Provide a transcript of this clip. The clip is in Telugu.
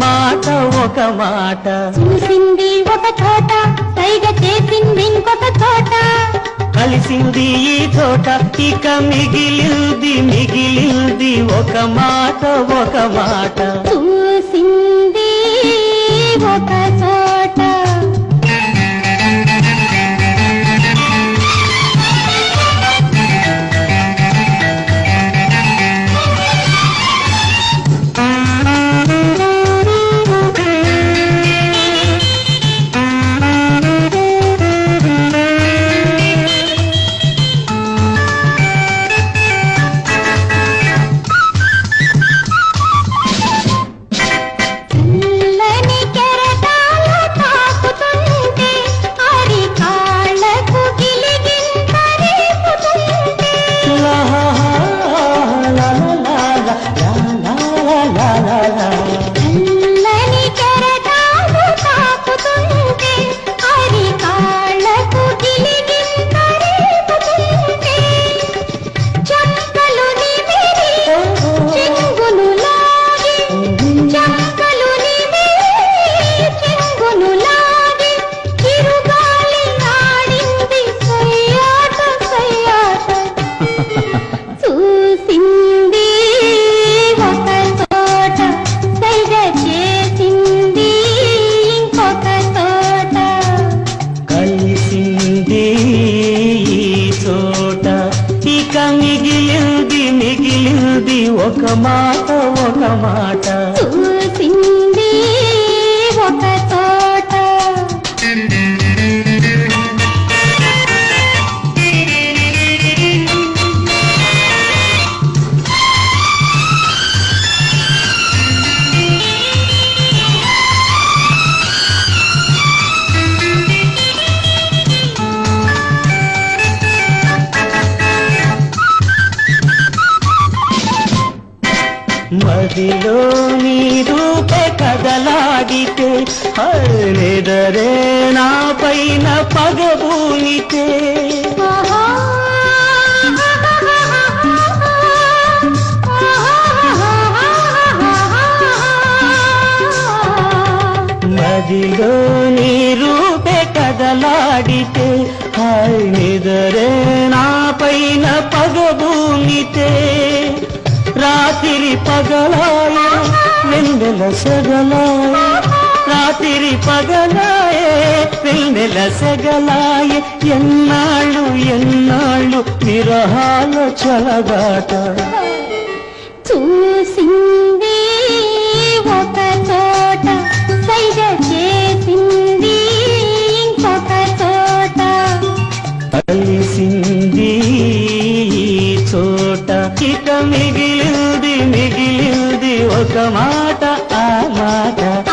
మాట ఒక మాట. చూసింది ఒక చోట సైగ చేసింది ఇంకొక చోట కలిసింది ఈ చోట ఇక మిగిలింది మిగిలింది ఒక మాట ఒక మాట. చూసింది మిగిలింది మిగిలింది ఒక మాట ఒక మాట. చూసింది ఒక మదిలో నీ రూపే కదలాడితే హరిదరే నా పైన పగబూనితే. మదిలో నీ రూపే కదలాడితే రాత్రి పగలాయ వెన్నెల సెగలాయ రాత్రి పగలాయ వెన్నెల సెగలాయ. ఎన్నాళ్ళు ఎన్నాళ్ళు విరహాల చలగాట. చూసింది ఒక చోట సైగ చేసింది ఇంకొక చోట. కలిసింది చోట ఇక మిగిలింది మిగిలింది ఒక మాట ఆ మాట.